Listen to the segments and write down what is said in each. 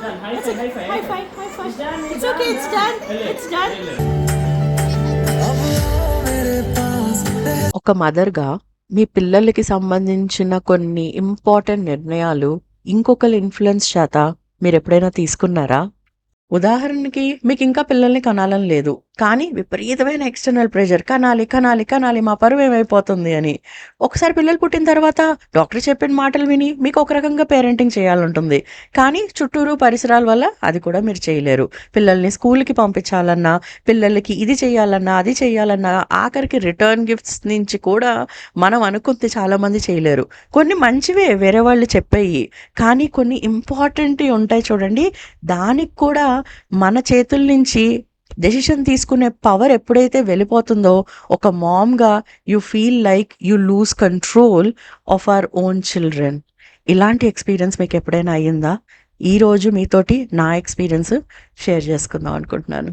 It's okay, it's ఒక మదర్గా మీ పిల్లలకి సంబంధించిన కొన్ని ఇంపార్టెంట్ నిర్ణయాలు ఇంకొకరి ఇన్ఫ్లుయెన్స్ చేత మీరు ఎప్పుడైనా తీసుకున్నారా? ఉదాహరణకి మీకు ఇంకా పిల్లల్ని కనాలని లేదు. కానీ విపరీతమైన ఎక్స్‌టర్నల్ ప్రెషర్ కనాలి, కనాలి, కనాలి మా పరువేమైపోతుంది అని. ఒకసారి పిల్లలు పుట్టిన తర్వాత డాక్టర్ చెప్పిన మాటలు విని మీకు ఒక రకంగా పేరెంటింగ్ చేయాలంటుంది. కానీ చుట్టూరు పరిసరాల వల్ల అది కూడా మీరు చేయలేరు. పిల్లల్ని స్కూల్‌కి పంపించాలన్నా, పిల్లలకి ఇది చేయాలన్నా, అది చేయాలన్నా, ఆఖరికి రిటర్న్ గిఫ్ట్స్ నుంచి కూడా మనం అనుకుంది చాలామంది చేయలేరు. కొన్ని మంచివే వేరే వాళ్ళు చెప్పేయి. కానీ కొన్ని ఇంపార్టెంట్‌వి ఉంటాయి చూడండి. దానికి కూడా మన చేతుల నుంచి డెసిషన్ తీసుకునే పవర్ ఎప్పుడైతే వెళ్ళిపోతుందో ఒక మామ్‌గా you feel like you lose control of our own children. ఇలాంటి ఎక్స్‌పీరియన్స్ మీకు ఎప్పుడైనా అయిందా? ఈరోజు మీతోటి నా ఎక్స్‌పీరియన్స్ షేర్ చేసుకుందాం అనుకుంటున్నాను.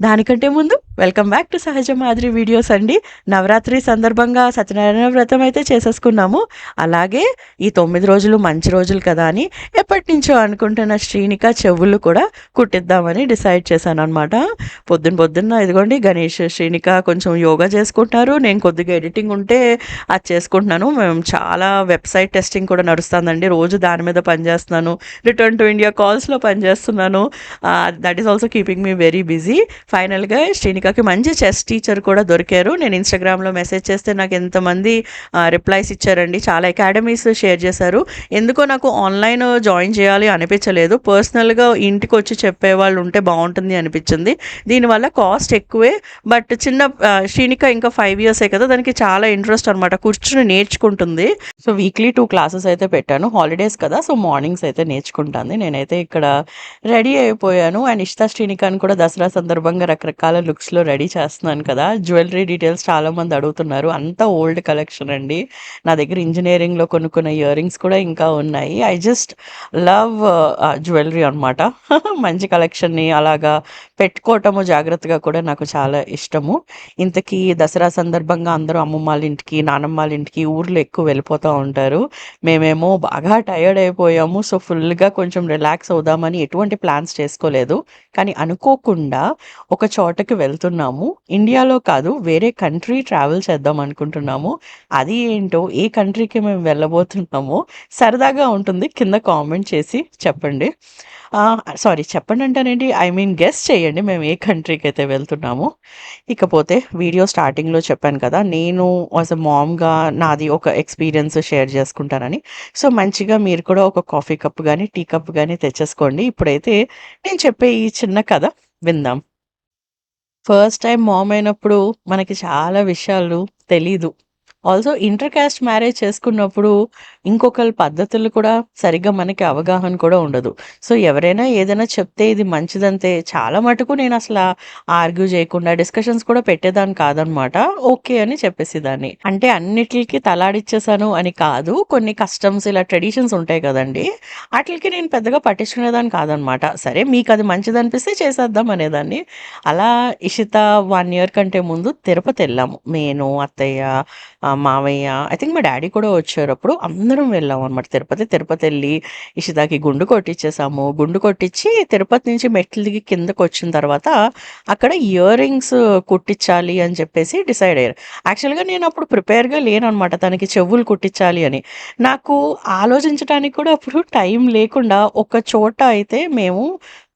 దానికంటే ముందు వెల్కమ్ బ్యాక్ టు సహజ మాదిరి వీడియోస్ అండి. నవరాత్రి సందర్భంగా సత్యనారాయణ వ్రతం అయితే చేసేసుకున్నాము. అలాగే ఈ తొమ్మిది రోజులు మంచి రోజులు కదా అని ఎప్పటినుంచో అనుకుంటున్న శ్రీనిక చెవులు కూడా కుట్టిద్దామని డిసైడ్ చేశాననమాట. పొద్దున పొద్దున్న ఇదిగోండి గణేష్, శ్రీనిక కొంచెం యోగా చేసుకుంటున్నారు. నేను కొద్దిగా ఎడిటింగ్ ఉంటే అది చేసుకుంటున్నాను. మేము చాలా వెబ్‌సైట్ టెస్టింగ్ కూడా నడుస్తుందండి. రోజు దాని మీద పనిచేస్తున్నాను. రిటర్న్ టు ఇండియా కాల్స్‌లో పనిచేస్తున్నాను. That is also keeping me very busy. ఫైనల్‌గా శ్రీనికకి మంచి చెస్ టీచర్ కూడా దొరికారు. నేను ఇన్‌స్టాగ్రామ్‌లో మెసేజ్ చేస్తే నాకు ఎంతమంది రిప్లైస్ ఇచ్చారండి. చాలా అకాడమీస్ షేర్ చేశారు. ఎందుకో నాకు ఆన్‌లైన్ జాయిన్ చేయాలి అనిపించలేదు. పర్సనల్‌గా ఇంటికి వచ్చి చెప్పే వాళ్ళు ఉంటే బాగుంటుంది అనిపించింది. దీనివల్ల కాస్ట్ ఎక్కువే. బట్ చిన్న శ్రీనిక ఇంకా ఫైవ్ ఇయర్సే కదా! దానికి చాలా ఇంట్రెస్ట్ అనమాట. కూర్చుని నేర్చుకుంటుంది. సో, వీక్లీ టూ క్లాసెస్ అయితే పెట్టాను. హాలిడేస్ కదా! సో, మార్నింగ్స్ అయితే నేర్చుకుంటాను నేనైతే ఇక్కడ రెడీ అయిపోయాను. అండ్ ఇష్ట శ్రీనికని కూడా దసరా సందర్భంగా రకరకాల లుక్స్‌లో రెడీ చేస్తున్నాను కదా! జ్యువెలరీ డీటెయిల్స్ చాలామంది అడుగుతున్నారు. అంతా ఓల్డ్ కలెక్షన్ అండి. నా దగ్గర ఇంజనీరింగ్లో కొనుక్కున్న ఇయర్ రింగ్స్ కూడా ఇంకా ఉన్నాయి. ఐ జస్ట్ లవ్ జ్యువెలరీ అనమాట. మంచి కలెక్షన్‌ని అలాగా పెట్టుకోవటము జాగ్రత్తగా కూడా నాకు చాలా ఇష్టము. ఇంతకీ దసరా సందర్భంగా అందరూ అమ్మమ్మాళ్ళ ఇంటికి, నానమ్మాళ్ళ ఇంటికి ఊర్లో ఎక్కువ వెళ్ళిపోతూ ఉంటారు. మేమేమో బాగా టయర్డ్ అయిపోయాము. సో, ఫుల్‌గా కొంచెం రిలాక్స్ అవుదామని ఎటువంటి ప్లాన్స్ చేసుకోలేదు. కానీ అనుకోకుండా ఒక చోటకి వెళ్తున్నాము. ఇండియాలో కాదు వేరే కంట్రీ ట్రావెల్ చేద్దాం అనుకుంటున్నాము. అది ఏంటో ఏ కంట్రీకి మేము వెళ్ళబోతున్నామో సరదాగా ఉంటుంది. కింద కామెంట్ చేసి చెప్పండి. సారీ చెప్పండి అంటానేంటి ఐ మీన్ గెస్ట్ చేయండి మేము ఏ కంట్రీకి అయితే వెళ్తున్నామో. ఇకపోతే వీడియో స్టార్టింగ్‌లో చెప్పాను కదా! నేను యాజ్ అ మామ్‌గా నాది ఒక ఎక్స్‌పీరియన్స్ షేర్ చేసుకుంటానని. సో, మంచిగా మీరు కూడా ఒక కాఫీ కప్ కానీ టీ కప్ కానీ తెచ్చేసుకోండి. ఇప్పుడైతే నేను చెప్పే ఈ చిన్న కథ విందాం. ఫస్ట్ టైం మామ్ అయినప్పుడు మనకి చాలా విషయాలు తెలీదు. ఆల్సో ఇంటర్కాస్ట్ మ్యారేజ్ చేసుకున్నప్పుడు ఇంకొకరి పద్ధతులు కూడా సరిగ్గా మనకి అవగాహన కూడా ఉండదు. సో, ఎవరైనా ఏదైనా చెప్తే ఇది మంచిదంతే చాలా మటుకు నేను అసల ఆర్గ్యూ చేయకుండా డిస్కషన్స్ కూడా పెట్టేదాన్ని కాదనమాట. ఓకే అని చెప్పేసి దాన్ని అంటే అన్నిట్లికి తలాడిచ్చేసాను అని కాదు. కొన్ని కస్టమ్స్ ఇలా ట్రెడిషన్స్ ఉంటాయి కదండీ! వాటికి నేను పెద్దగా పట్టించుకునేదాన్ని కాదనమాట. సరే మీకు అది మంచిదనిపిస్తే చేసేద్దాం అనేదాన్ని. అలా ఇషిత వన్ ఇయర్ కంటే ముందు తిరుపతి వెళ్ళాము నేను, అత్తయ్య, మావయ్య ఐ థింక్ మా డాడీ కూడా వచ్చారు అప్పుడు అందరం వెళ్ళామనమాట తిరుపతి. తిరుపతి వెళ్ళి ఇషిదాకి గుండు కొట్టించేసాము గుండు కొట్టించి తిరుపతి నుంచి మెట్లు దిగి కిందకొచ్చిన తర్వాత అక్కడ ఇయర్ రింగ్స్ కుట్టించాలి అని చెప్పేసి డిసైడ్ అయ్యారు. యాక్చువల్‌గా నేను అప్పుడు ప్రిపేర్‌గా లేననమాట తనకి చెవులు కుట్టించాలి అని. నాకు ఆలోచించడానికి కూడా అప్పుడు టైం లేకుండా ఒక చోట అయితే మేము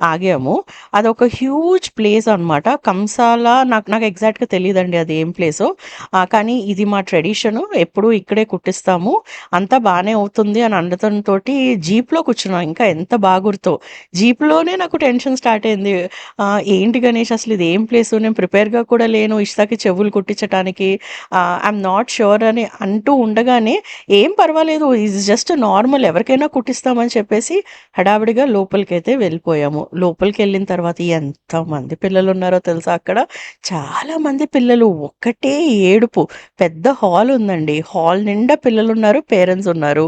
ఆగాము. అదొక హ్యూజ్ ప్లేస్ అనమాట. కంసాల నాకు నాకు ఎగ్జాక్ట్‌గా తెలీదండి అది ఏం ప్లేసో. కానీ ఇది మా ట్రెడిషను. ఎప్పుడూ ఇక్కడే కుట్టిస్తాము. అంతా బాగానే అవుతుంది అని అనడంతోటి జీప్‌లో కూర్చున్నాం. ఇంకా ఎంత బాగుర్తో జీప్‌లోనే నాకు టెన్షన్ స్టార్ట్ అయింది. ఏంటి గణేష్ అసలు ఇది ఏం ప్లేసు? నేను ప్రిపేర్‌గా కూడా లేను ఇష్టాకి చెవులు కుట్టించటానికి. ఐఎమ్ నాట్ ష్యూర్ అని అంటూ ఉండగానే ఏం పర్వాలేదు ఇది జస్ట్ నార్మల్ ఎవరికైనా కుట్టిస్తామని చెప్పేసి హడావిడిగా లోపలికైతే వెళ్ళిపోయాము. లోపలికి వెళ్ళిన తర్వాత ఎంతమంది పిల్లలు ఉన్నారో తెలుసా అక్కడ? చాలామంది పిల్లలు. ఒక్కటే ఏడుపు. పెద్ద హాల్ ఉందండి. హాల్ నిండా పిల్లలు ఉన్నారు పేరెంట్స్ ఉన్నారు.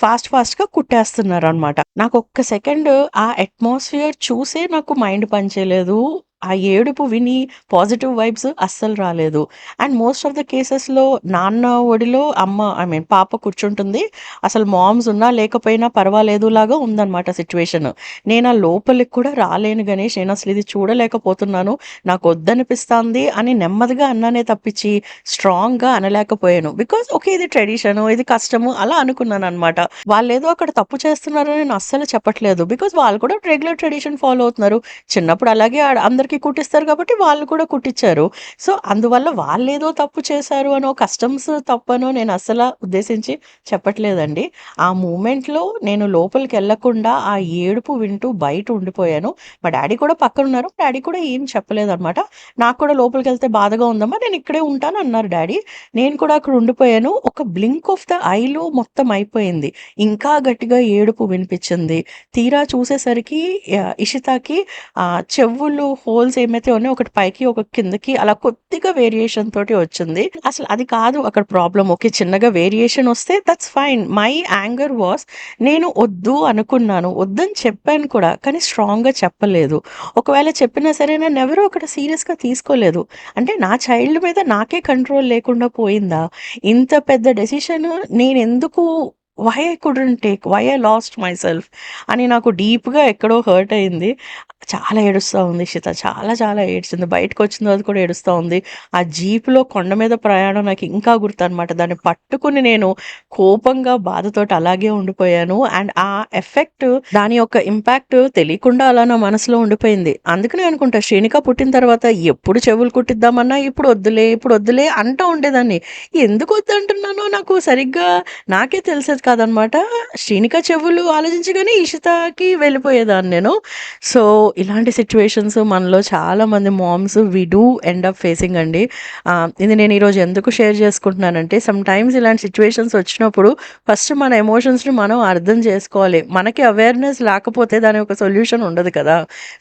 ఫాస్ట్ ఫాస్ట్‌గా కుట్టేస్తున్నారు అనమాట నాకు ఒక్క సెకండ్ ఆ అట్మాస్ఫియర్ చూసే నాకు మైండ్ పని చేయలేదు. ఆ ఏడుపు విని పాజిటివ్ వైబ్స్ అస్సలు రాలేదు. అండ్ మోస్ట్ ఆఫ్ ద కేసెస్లో నాన్న ఒడిలో అమ్మ ఐ మీన్ పాప కూర్చుంటుంది. అసలు మామ్స్ ఉన్నా లేకపోయినా పర్వాలేదు లాగా ఉందన్నమాట సిచ్యువేషన్. నేను ఆ లోపలికి కూడా రాలేను గణేష్ నేను అసలు ఇది చూడలేకపోతున్నాను. నాకు వద్దనిపిస్తుంది అని నెమ్మదిగా అన్నానే తప్పించి స్ట్రాంగ్గా అనలేకపోయాను. బికాజ్ ఓకే ఇది ట్రెడిషన్ ఇది కష్టము అలా అనుకున్నాను అనమాట వాళ్ళు ఏదో అక్కడ తప్పు చేస్తున్నారని నేను అస్సలు చెప్పట్లేదు. బికాజ్ వాళ్ళు కూడా రెగ్యులర్ ట్రెడిషన్ ఫాలో అవుతున్నారు. చిన్నప్పుడు అలాగే ఆడ- వాళ్ళకి కుట్టిస్తారు కాబట్టి వాళ్ళు కూడా కుట్టించారు. సో అందువల్ల వాళ్ళు ఏదో తప్పు చేశారు అనో కస్టమ్స్ తప్పనో నేను అసలు ఉద్దేశించి చెప్పట్లేదండి. ఆ మూమెంట్లో నేను లోపలికి వెళ్ళకుండా ఆ ఏడుపు వింటూ బయట ఉండిపోయాను. మా డాడీ కూడా పక్కన ఉన్నారు డాడీ కూడా ఏం చెప్పలేదన్నమాట. నాకు కూడా లోపలికి వెళ్తే బాధగా ఉందమ్మా నేను ఇక్కడే ఉంటాను అన్నారు డాడీ. నేను కూడా అక్కడ ఉండిపోయాను. ఒక బ్లింక్ ఆఫ్ ద ఐలో మొత్తం అయిపోయింది. ఇంకా గట్టిగా ఏడుపు వినిపించింది. తీరా చూసేసరికి ఇషితాకి చెవులు చెవులు హోల్స్ ఏమైతే ఉన్నాయో ఒకటి పైకి ఒక కిందకి అలా కొద్దిగా వేరియేషన్ తోటి వచ్చింది. అసలు అది కాదు అక్కడ ప్రాబ్లం ఓకే చిన్నగా వేరియేషన్ వస్తే that's fine my anger was నేను వద్దు అనుకున్నాను. వద్దని చెప్పాను కూడా కానీ స్ట్రాంగ్గా చెప్పలేదు. ఒకవేళ చెప్పినా సరే నన్ను ఎవరూ అక్కడ సీరియస్గా తీసుకోలేదు. అంటే నా చైల్డ్ మీద నాకే కంట్రోల్ లేకుండా పోయిందా? ఇంత పెద్ద డెసిషన్ నేను ఎందుకు why I couldn't take why I lost myself అని నాకు డీప్గా ఎక్కడో హర్ట్ అయింది. చాలా ఏడుస్తూ ఉంది షిత చాలా చాలా ఏడ్చింది. బయటకు వచ్చిన తర్వాత కూడా ఏడుస్తూ ఉంది. ఆ జీప్లో కొండ మీద ప్రయాణం నాకు ఇంకా గుర్తు అనమాట దాన్ని పట్టుకుని నేను కోపంగా బాధతోటి అలాగే ఉండిపోయాను. అండ్ ఆ ఎఫెక్ట్ దాని యొక్క ఇంపాక్ట్ తెలియకుండా అలా నా మనసులో ఉండిపోయింది. అందుకనే అనుకుంటా శ్రీనిక పుట్టిన తర్వాత ఎప్పుడు చెవులు కుట్టిద్దామన్నా ఇప్పుడు వద్దులే ఇప్పుడు వద్దులే అంటూ ఉండేదాన్ని. ఎందుకు వద్దంటున్నానో నాకు సరిగ్గా నాకే తెలిసేది కాదనమాట. శ్రీనిక చెవులు ఆలోచించగానే ఇషితాకి వెళ్ళిపోయేదాన్ని నేను. సో ఇలాంటి సిచ్యువేషన్స్ మనలో చాలామంది moms we do end up facing అండి. ఇది నేను ఈరోజు ఎందుకు షేర్ చేసుకుంటున్నానంటే సమ్ టైమ్స్ ఇలాంటి సిచ్యువేషన్స్ వచ్చినప్పుడు ఫస్ట్ మన ఎమోషన్స్ని మనం అర్థం చేసుకోవాలి. మనకి అవేర్నెస్ లేకపోతే దాని ఒక సొల్యూషన్ ఉండదు కదా.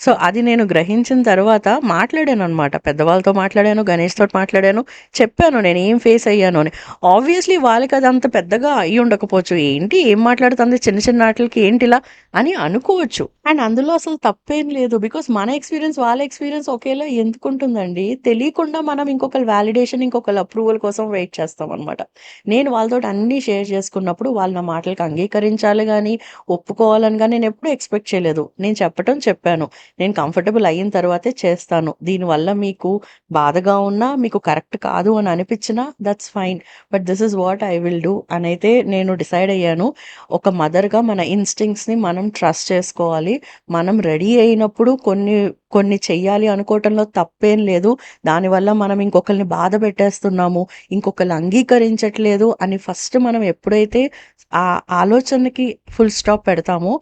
సో అది నేను గ్రహించిన తర్వాత మాట్లాడాను అనమాట పెద్దవాళ్ళతో మాట్లాడాను గణేష్ తోటి మాట్లాడాను చెప్పాను నేను ఏం ఫేస్ అయ్యాను అని. ఆబ్వియస్లీ వాళ్ళకి అది అంత పెద్దగా అయ్యి ఉండకపోవచ్చు ఏంటి ఏం మాట్లాడుతుంది? చిన్న చిన్న ఆటలకి ఏంటి ఇలా అని అనుకోవచ్చు. అండ్ అందులో అసలు తప్పేం లేదు. బికాస్ మన ఎక్స్పీరియన్స్ వాళ్ళ ఎక్స్పీరియన్స్ ఒకేలా ఎందుకు ఉంటుందండి తెలియకుండా మనం ఇంకొకరి వ్యాలిడేషన్ ఇంకొకరి అప్రూవల్ కోసం వెయిట్ చేస్తాం అనమాట నేను వాళ్ళతో అన్నీ షేర్ చేసుకున్నప్పుడు వాళ్ళు నా మాటలకు అంగీకరించాలి కానీ ఒప్పుకోవాలని కానీ నేను ఎప్పుడూ ఎక్స్పెక్ట్ చేయలేదు. నేను చెప్పటం చెప్పాను. నేను కంఫర్టబుల్ అయిన తర్వాతే చేస్తాను. దీనివల్ల మీకు బాధగా ఉన్నా మీకు కరెక్ట్ కాదు అని అనిపించినా that's fine but this is what I will do అని అయితే నేను డిసైడ్ అయ్యాను. ఒక మదర్గా మన ఇన్స్టింగ్స్ని మనం ట్రస్ట్ చేసుకోవాలి. మనం రెడీ అయినప్పుడు కొన్ని కొన్ని చెయ్యాలి అనుకోవటంలో తప్పేం లేదు. దానివల్ల మనం ఇంకొకరిని బాధ పెట్టేస్తున్నాము. ఇంకొకరిని అంగీకరించట్లేదు అని ఫస్ట్ మనం ఎప్పుడైతే ఆ ఆలోచనకి ఫుల్ స్టాప్ పెడతామో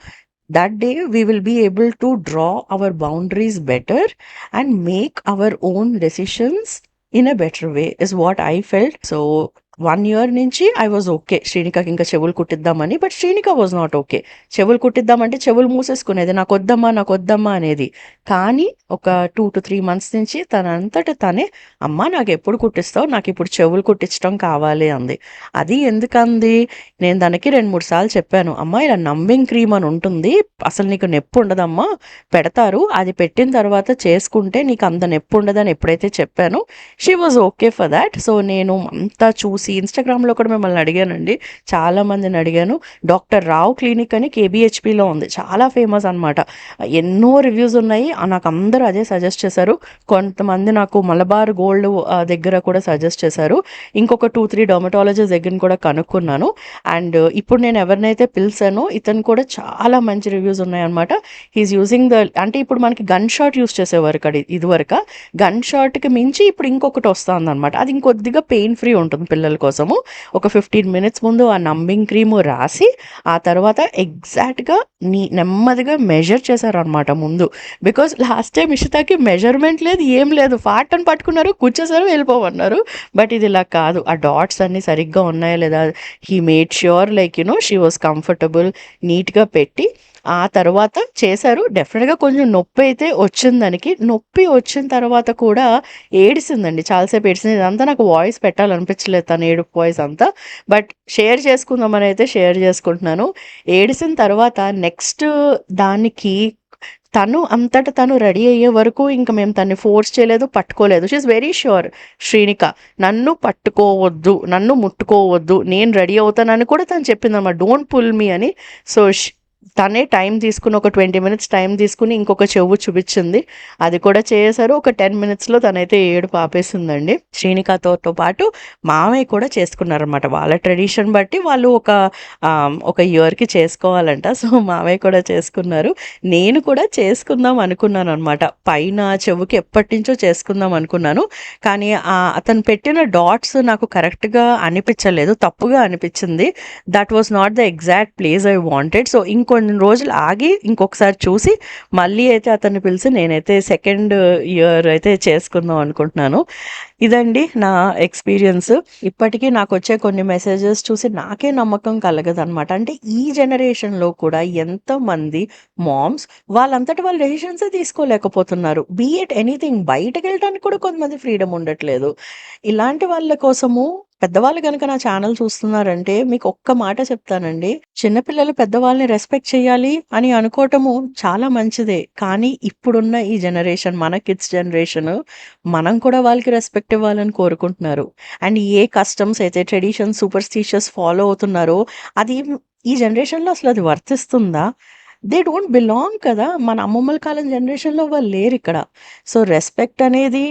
that day we will be able to draw our boundaries better and make our own decisions in a better way is what i felt. So one year నుంచి ఐ వాజ్ ఓకే శ్రీనికకి ఇంకా చెవులు కుట్టిద్దామని but Srinika was not okay చెవులు కుట్టిద్దామంటే చెవులు మూసేసుకునేది నాకు వద్దమ్మా నాకు వద్దమ్మా అనేది. కానీ ఒక టూ టు త్రీ మంత్స్ నుంచి తనంతట తనే అమ్మ నాకు ఎప్పుడు కుట్టిస్తావు? నాకు ఇప్పుడు చెవులు కుట్టించడం కావాలి అంది. అది ఎందుకంది? నేను దానికి రెండు మూడు సార్లు చెప్పాను. అమ్మ ఇలా నంబింగ్ క్రీమ్ అని ఉంటుంది. అసలు నీకు నొప్పి ఉండదమ్మా. పెడతారు. అది పెట్టిన తర్వాత చేసుకుంటే నీకు అంత నొప్పి ఉండదని ఎప్పుడైతే చెప్పాను she was okay for that so నేను అంతా చూసి ఇన్స్టాగ్రామ్లో కూడా మిమ్మల్ని అడిగానండి. చాలా మందిని అడిగాను. డాక్టర్ రావు క్లినిక్ అని కేబిహెచ్పిలో ఉంది. చాలా ఫేమస్ అనమాట ఎన్నో రివ్యూస్ ఉన్నాయి. నాకు అందరూ అదే సజెస్ట్ చేశారు. కొంతమంది నాకు మలబార్ గోల్డ్ దగ్గర కూడా సజెస్ట్ చేశారు. ఇంకొక టూ త్రీ డర్మటాలజిస్ట్ దగ్గర కూడా కనుక్కున్నాను. అండ్ ఇప్పుడు నేను ఎవరినైతే పిలిచానో ఇతను కూడా చాలా మంచి రివ్యూస్ ఉన్నాయన్నమాట హీఈస్ యూజింగ్ ద అంటే ఇప్పుడు మనకి గన్ షాట్ యూస్ చేసేవారు ఇక్కడ ఇదివరకు. గన్ షాట్కి మించి ఇప్పుడు ఇంకొకటి వస్తుంది అనమాట అది ఇంకొద్దిగా పెయిన్ ఫ్రీ ఉంటుంది పిల్లలు కోసము ఒక ఫిఫ్టీన్ మినిట్స్ ముందు ఆ నంబింగ్ క్రీము రాసి ఆ తర్వాత ఎగ్జాక్ట్గా నీ నెమ్మదిగా మెజర్ చేశారనమాట ముందు. బికాజ్ లాస్ట్ టైం ఇషితాకి మెజర్మెంట్ లేదు ఏం లేదు. ఫాట్ అని పట్టుకున్నారు కూర్చేసారు వెళ్ళిపోమన్నారు. బట్ ఇది ఇలా కాదు. ఆ డాట్స్ అన్నీ సరిగ్గా ఉన్నాయా లేదా he made sure like you know she was comfortable నీట్గా పెట్టి ఆ తర్వాత చేశారు. డెఫినెట్గా కొంచెం నొప్పి అయితే వచ్చింది దానికి. నొప్పి వచ్చిన తర్వాత కూడా ఏడిసిందండి. చాలాసేపు ఏడిసింది. ఇదంతా నాకు వాయిస్ పెట్టాలనిపించలేదు తను ఏడుపు వాయిస్ అంతా. బట్ షేర్ చేసుకుందామని అయితే షేర్ చేసుకుంటున్నాను. ఏడిసిన తర్వాత నెక్స్ట్ దానికి తను అంతట తను రెడీ అయ్యే వరకు ఇంకా మేము తన్ని ఫోర్స్ చేయలేదు పట్టుకోలేదు. She's very sure Srinika. నన్ను పట్టుకోవద్దు నన్ను ముట్టుకోవద్దు. నేను రెడీ అవుతానని కూడా తను చెప్పిందన్నమాట. డోంట్ పుల్ మీ అని. సో తనే టైం తీసుకుని ఒక ట్వంటీ మినిట్స్ టైం తీసుకుని ఇంకొక చెవు చూపించింది. అది కూడా చేశారు ఒక టెన్ మినిట్స్లో తనైతే ఏడు పాపేసిందండి శ్రీనికాతోతో పాటు మామయ్య కూడా చేసుకున్నారనమాట వాళ్ళ ట్రెడిషన్ బట్టి వాళ్ళు ఒక ఒక ఇయర్కి చేసుకోవాలంట. సో మామయ్య కూడా చేసుకున్నారు. నేను కూడా చేసుకుందాం అనుకున్నాను అనమాట పైన చెవుకి ఎప్పటి నుంచో చేసుకుందాం అనుకున్నాను. కానీ అతను పెట్టిన డాట్స్ నాకు కరెక్ట్గా అనిపించలేదు. తప్పుగా అనిపించింది. That was not the exact place I wanted so ఇంకొన్ని రోజులు ఆగి ఇంకొకసారి చూసి మళ్ళీ అయితే అతన్ని పిలిచి నేనైతే సెకండ్ ఇయర్ అయితే చేసుకుందాం అనుకుంటున్నాను. ఇదండి నా ఎక్స్పీరియన్స్ ఇప్పటికీ నాకు వచ్చే కొన్ని మెసేజెస్ చూసి నాకే నమ్మకం కలగదు అనమాట అంటే ఈ జనరేషన్లో కూడా ఎంతమంది మామ్స్ వాళ్ళంతటి వాళ్ళ డెసిషన్సే తీసుకోలేకపోతున్నారు. బీఎట్ ఎనీథింగ్ బయటకు వెళ్ళడానికి కూడా కొంతమంది ఫ్రీడమ్ ఉండట్లేదు. ఇలాంటి వాళ్ళ కోసము పెద్దవాళ్ళు కనుక నా ఛానల్ చూస్తున్నారంటే మీకు ఒక్క మాట చెప్తానండి. చిన్నపిల్లలు పెద్దవాళ్ళని రెస్పెక్ట్ చేయాలి అని అనుకోవటము చాలా మంచిదే. కానీ ఇప్పుడున్న ఈ జనరేషన్ మన కిడ్స్ జనరేషన్ మనం కూడా వాళ్ళకి రెస్పెక్ట్ ఇవ్వాలని కోరుకుంటున్నారు. అండ్ ఏ కస్టమ్స్ అయితే ట్రెడిషన్ సూపర్ స్టిషియస్ ఫాలో అవుతున్నారో అది ఈ జనరేషన్లో అసలు అది వర్తిస్తుందా? దే డోంట్ బిలాంగ్ కదా. మన అమ్మమ్మల కాలం జనరేషన్లో వాళ్ళు లేరు ఇక్కడ. సో రెస్పెక్ట్ అనేది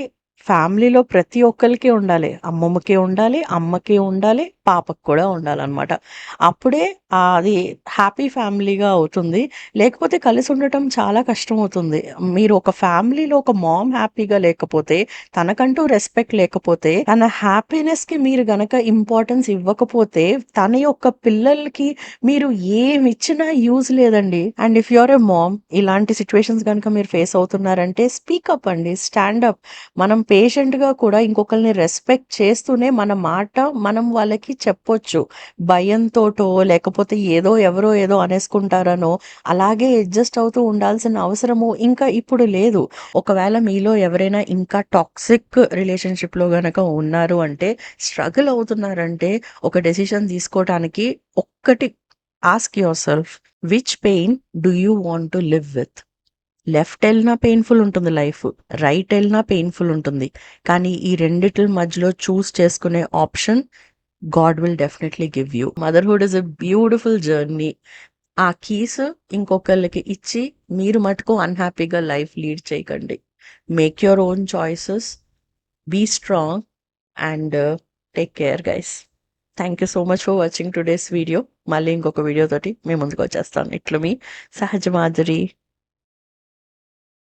ఫ్యామిలీలో ప్రతి ఒక్కరికి ఉండాలి. అమ్మమ్మకి ఉండాలి అమ్మకి ఉండాలి పాపకు కూడా ఉండాలన్నమాట. అప్పుడే అది హ్యాపీ ఫ్యామిలీగా అవుతుంది. లేకపోతే కలిసి ఉండటం చాలా కష్టం అవుతుంది మీరు ఒక ఫ్యామిలీలో ఒక మామ్ హ్యాపీగా లేకపోతే తనకంటూ రెస్పెక్ట్ లేకపోతే తన హ్యాపీనెస్కి మీరు గనక ఇంపార్టెన్స్ ఇవ్వకపోతే తన యొక్క పిల్లలకి మీరు ఏమి ఇచ్చినా యూజ్ లేదండి. And if your a mom ఇలాంటి సిచ్యువేషన్స్ కనుక మీరు ఫేస్ అవుతున్నారంటే స్పీకప్ అండి స్టాండప్ మనం పే పేషెంట్గా కూడా ఇంకొకరిని రెస్పెక్ట్ చేస్తూనే మన మాట మనం వాళ్ళకి చెప్పొచ్చు. భయంతోటో లేకపోతే ఏదో ఎవరో ఏదో అనేసుకుంటారనో అలాగే అడ్జస్ట్ అవుతూ ఉండాల్సిన అవసరము ఇంకా ఇప్పుడు లేదు. ఒకవేళ మీలో ఎవరైనా ఇంకా టాక్సిక్ రిలేషన్షిప్లో కనుక గనక ఉన్నారు అంటే స్ట్రగుల్ అవుతున్నారంటే ఒక డెసిషన్ తీసుకోవటానికి ఒక్కటి ask yourself which pain do you want to live with left వెళ్ళినా పెయిన్ఫుల్ ఉంటుంది లైఫ్ రైట్ వెళ్ళినా పెయిన్ఫుల్ ఉంటుంది. కానీ ఈ రెండిటి మధ్యలో చూస్ చేసుకునే option God will definitely give you motherhood is a beautiful journey ఆ కీస్ ఇంకొకళ్ళకి ఇచ్చి మీరు మటుకు అన్హ్యాపీగా లైఫ్ లీడ్ చేయకండి. Make your own choices be strong and take care guys thank you so much for watching today's video మళ్ళీ ఇంకొక వీడియోతోటి మేము మీ ముందుకు వచ్చేస్తాను. ఇట్లు మీ సహజ మాధురి.